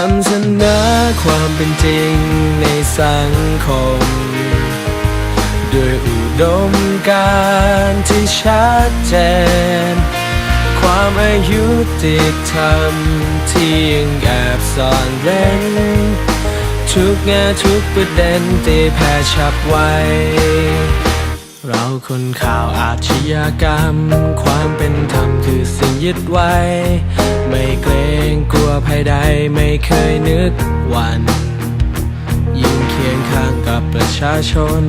ำเป็นจริงในสังคม ด้วยอุดมการที่ชัดเจน ความอายุติธรรมที่ยังแอบซ่อนเร้นทุกแง่ทุกประเด็นตีแผ่ฉับไวเราคนข่าวอาชญากรรม ความเป็นธรรมคือสิ่งยึดไว้ ไม่เกรง ใดไม่เคยนึกวัน ยิ่งเคียงข้างกับประชาชน